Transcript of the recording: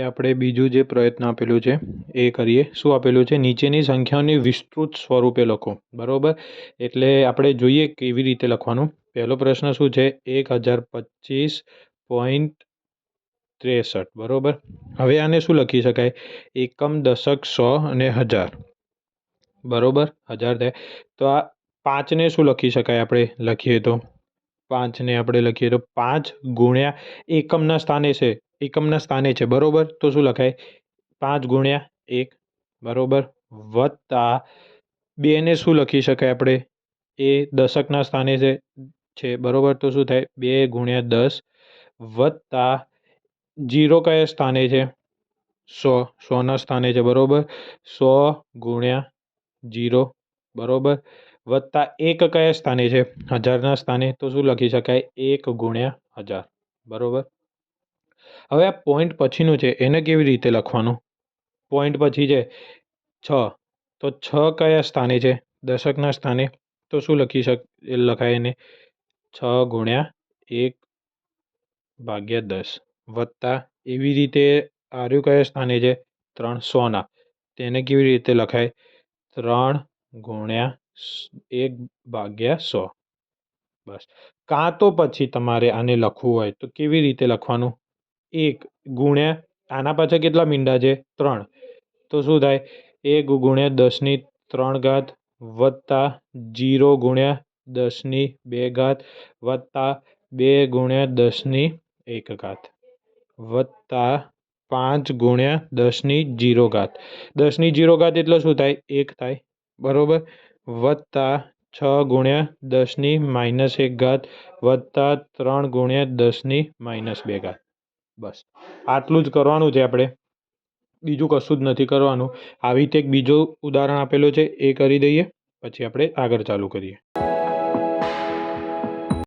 આપણે બીજું જે પ્રયત્ન આપેલું છે, એ કરીએ. શું આપેલું છે? નીચેની સંખ્યાઓની વિસ્તૃત સ્વરૂપે લખો. બરાબર? એટલે આપણે જોઈએ કેવી રીતે લખવાનું. પહેલો પ્રશ્ન શું છે? એક હજાર પચીસ પોઈન્ટ ત્રેસઠ. બરાબર? હવે આને શું લખી શકાય? એકમ દશક સો અને હજાર. બરાબર? હજાર થાય. તો આ પાંચને શું લખી શકાય આપણે? લખીએ તો. પાંચને આપણે લખીએ તો પાંચ ગુણ્યા એકમના સ્થાને છે. એકમના સ્થાને છે. બરાબર? તો શું લખાય? પાંચ ગુણ્યા એક. બરાબર? વત્તા બેને શું લખી શકાય આપણે? એ દશકના સ્થાને છે. છે. બરાબર? તો શું થાય? બે ગુણ્યા દસ વત્તા જીરો કયા સ્થાને છે? સો. સોના સ્થાને છે. બરાબર? સો ગુણ્યા જીરો. બરાબર? વત્તા એક કયા સ્થાને છે? હજારના સ્થાને. તો શું લખી શકાય? એક ગુણ્યા હજાર. બરાબર? હવે આ પોઈન્ટ પછીનું છે, એને કેવી રીતે લખવાનું? પોઈન્ટ પછી છે, છ. તો છ કયા સ્થાને છે? દશકના સ્થાને. તો શું લખી શક લખાય એને? છ ગુણ્યા એક ભાગ્યા દસ વત્તા એવી રીતે આર્યું કયા સ્થાને છે? ત્રણ સોના. તેને કેવી રીતે લખાય? ત્રણ ગુણ્યા એક ભાગ્યા સો. બસ. કાં તો પછી તમારે આને લખવું હોય તો કેવી રીતે લખવાનું? એક ગુણ્યા આના પાછળ કેટલા મીંડા છે? ત્રણ. તો શું થાય? એક ગુણ્યા દસની ત્રણ ઘાત વત્તા જીરો ગુણ્યા દસની બે ઘાત વત્તા બે ગુણ્યા દસની એક ઘાત વત્તા પાંચ ગુણ્યા દસની જીરો ઘાત. દસની જીરો ઘાત એટલે શું થાય? એક થાય. બરાબર? વત્તા છ ગુણ્યા દસની માઇનસ એક ઘાત વત્તા ત્રણ ગુણ્યા દસની માઇનસ બે ઘાત. બસ. આટલું જ કરવાનું છે આપણે. બીજું કશું જ નથી કરવાનું. આવી રીતે એક બીજો ઉદાહરણ આપેલો છે, એ કરી દઈએ. પછી આપણે આગળ ચાલુ કરીએ.